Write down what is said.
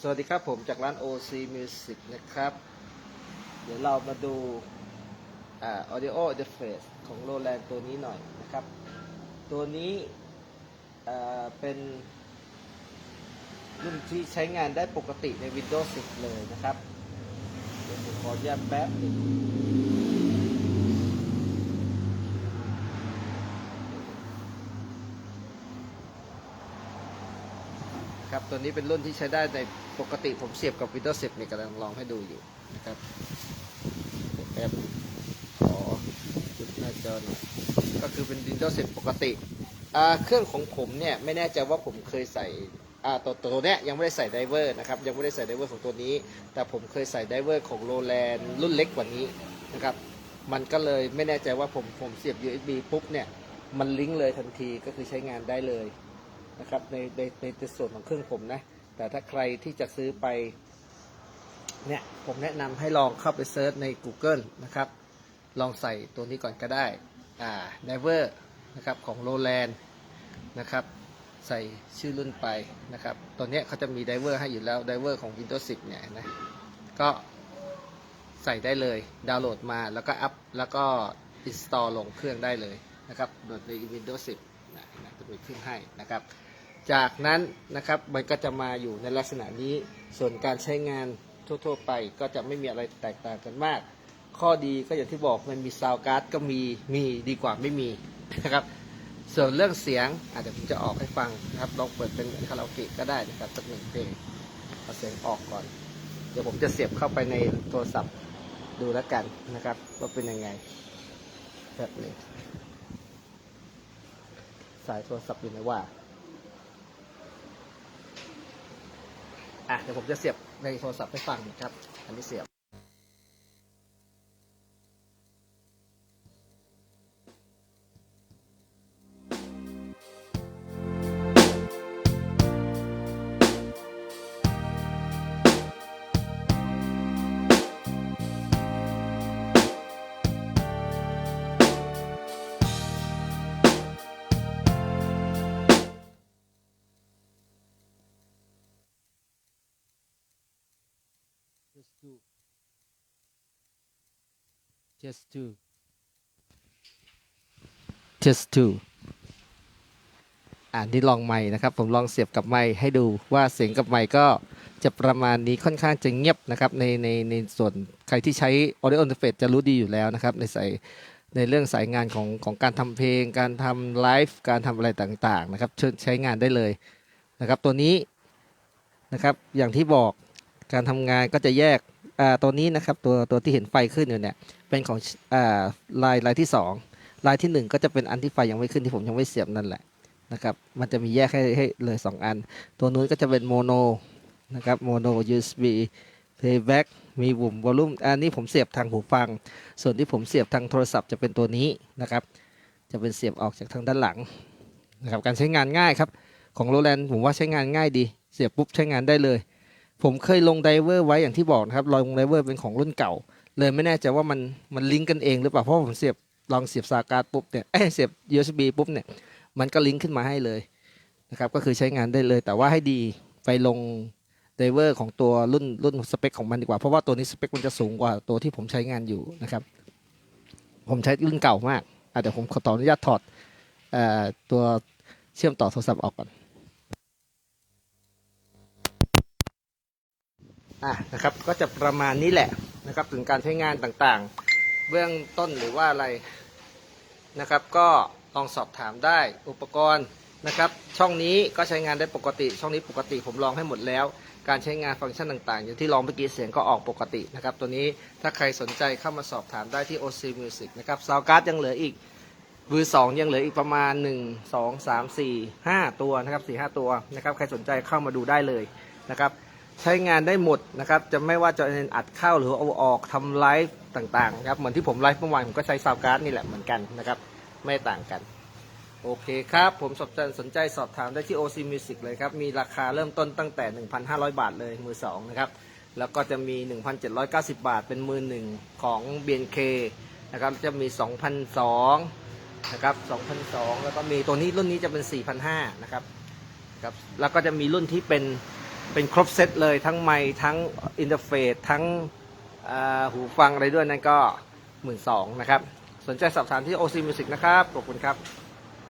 สวัสดีครับผมจากร้าน OC Music นะครับ เดี๋ยวเรามาดูอ่า audio interface ของ Roland ตัวนี้หน่อยนะครับ ตัวนี้เป็นรุ่นที่ใช้งานได้ปกติใน Windows 10 เลยนะครับ เดี๋ยวผมขออนุญาตแป๊บห นึงครับตัวนี้เป็นรุ่นที่ใช้ได้ในปกติผมเสียบกับ Windows 10เนี่ยกำลังลองให้ดูอยู่นะครับเดี๋ยวแป๊บขอจุดหน้าจอหน่อยก็คือเป็น Windows 10 ปกติเครื่องของผมเนี่ยไม่แน่ใจว่าผมเคยใส่ตัวตัวเนี้ยยังไม่ได้ใส่ไดเวอร์นะครับยังไม่ได้ใส่ไดเวอร์ของตัวนี้ แต่ผมเคยใส่ไดเวอร์ของโรแลนรุ่นเล็กกว่านี้นะครับมันก็เลยไม่แน่ใจว่าผมผมเสียบ USB ปุ๊บเนี่ยมันลิงก์เลยทันทีก็คือใช้งานได้เลย นะครับในในในในส่วนของเครื่องผมนะ แต่ถ้าใครที่จะซื้อไปเนี่ยผมแนะนำให้ลองเข้าไปเซิร์ชใน Google นะครับ ลองใส่ตัวนี้ก่อนก็ได้อ่าไดเวอร์นะครับของโรแลนนะครับ ใส่ชื่อรุ่นไปนะครับ ตัวเนี้ยเขาจะมีไดเวอร์ให้อยู่แล้วไดเวอร์ของ Windows 10 เนี่ยนะ ก็ใส่ได้เลยดาวน์โหลดมาแล้วก็อัพแล้วก็ install ลงเครื่องได้เลยนะครับโดยใน Windows 10นะนะจะมีขึ้นให้นะครับ จากนั้นนะครับมันก็จะมาอยู่ในลักษณะนี้ ส่วนการใช้งานทั่ว ๆ ไปก็จะไม่มีอะไรแตกต่างกันมาก ข้อดีก็อย่างที่บอกมันมีซาวการ์ดก็มีมีดีกว่าไม่มีนะครับ ส่วนเรื่องเสียงอาจจะผมจะออกให้ฟังนะครับลองเปิดเป็นคาราโอเกะก็ได้นะครับสักหนึ่งเพลงเอาเสียงออกก่อน เดี๋ยวผมจะเสียบเข้าไปในโทรศัพท์ดูแล้วกันนะครับว่าเป็นยังไงแบบนี้สายโทรศัพท์อยู่ไหนว่า อะเดี๋ยวผมจะเสียบในโทรศัพท์ให้ฟังนะครับ อันนี้เสียบ just two just two just two อ่านที่ลองไม้นะครับ ผมลองเสียบกับไม้ให้ดูว่าเสียงกับไม้ก็จะประมาณนี้ค่อนข้างจะเงียบนะครับในในในส่วนใครที่ใช้ audio interface จะรู้ดีอยู่แล้วนะครับ ในสายในเรื่องสายงานของของการทำเพลง การทำไลฟ์การทำอะไรต่างๆนะครับใช้งานได้เลยนะครับ ตัวนี้นะครับอย่างที่บอก การทำงานก็จะแยกตัวนี้นะครับตัวตัวที่เห็นไฟขึ้นอยู่เนี่ยเป็นของลายลายที่สองลายที่หนึ่งก็จะเป็นอันที่ไฟยังไม่ขึ้นที่ผมยังไม่เสียบนั่นแหละนะครับมันจะมีแยกให้ให้เลยสองอัน ตัวนู้นก็จะเป็นโมโนนะครับโมโน USB playback มีปุ่มวอลลุ่มอันนี้ผมเสียบทางหูฟัง ส่วนที่ผมเสียบทางโทรศัพท์จะเป็นตัวนี้นะครับ จะเป็นเสียบออกจากทางด้านหลังนะครับการใช้งานง่ายครับ ของโรแลนด์ผมว่าใช้งานง่ายดี เสียบปุ๊บใช้งานได้เลย ผมเคยลงไดเวอร์ไว้อย่างที่บอกนะครับลองไดเวอร์เป็นของรุ่นเก่า เลยไม่แน่ใจว่ามันมันลิงก์กันเองหรือเปล่าเพราะผมเสียบลองเสียบซาการ์ดปุ๊บเนี่ยเอ้ยเสียบ USB ปุ๊บเนี่ยมันก็ลิงก์ขึ้นมาให้เลยนะครับก็คือใช้งานได้เลย แต่ว่าให้ดีไปลงไดเวอร์ของตัวรุ่นรุ่นสเปคของมันดีกว่า เพราะว่าตัวนี้สเปคมันจะสูงกว่าตัวที่ผมใช้งานอยู่นะครับ ผมใช้รุ่นเก่ามากอะเดี๋ยวผมขอต่ออนุญาตถอดอตัวเชื่อมต่อโทรศัพท์ออกก่อน อะนะครับก็จะประมาณนี้แหละนะครับถึงการใช้งานต่างๆ เบื้องต้นหรือว่าอะไรนะครับ ก็ลองสอบถามได้อุปกรณ์นะครับ ช่องนี้ก็ใช้งานได้ปกติ ช่องนี้ปกติผมลองให้หมดแล้ว การใช้งานฟังก์ชันต่างๆ อย่างที่ลองเมื่อกี้เสียงก็ออกปกตินะครับ ตัวนี้ถ้าใครสนใจเข้ามาสอบถามได้ที่ OC Music นะครับซาวการ์ดยังเหลืออีกมือสองยังเหลืออีกประมาณ 1 2 3 4 5 ตัวนะครับ4 5 ตัวนะครับ ใครสนใจเข้ามาดูได้เลยนะครับ ใช้งานได้หมดนะครับจะไม่ว่าจะเป็นอัดเข้าหรือเอาออกทำไลฟ์ต่างๆครับเหมือนที่ผมไลฟ์เมื่อวานผมก็ใช้ซาวการ์ดนี่แหละเหมือนกันนะครับไม่ต่างกันโอเคครับ ผมสนใจสนใจสอบถามได้ที่ OC Music เลยครับ มีราคาเริ่มต้นตั้งแต่ 1,500 บาทเลยมือสองนะครับ แล้วก็จะมี 1,790 บาทเป็นมือหนึ่งของ BNK นะครับจะมี 2,002นะครับ2,002 แล้วก็มีตัวนี้รุ่นนี้จะเป็น 4,500นะครับครับแล้วก็จะมีรุ่นที่เป็น เป็นครบเซตเลยทั้งไมค์ทั้งอินเทอร์เฟซทั้งหูฟังอะไรด้วยนั่นก็หมื่นสองนะครับ สนใจสอบถามที่ OC Music นะครับ ขอบคุณครับ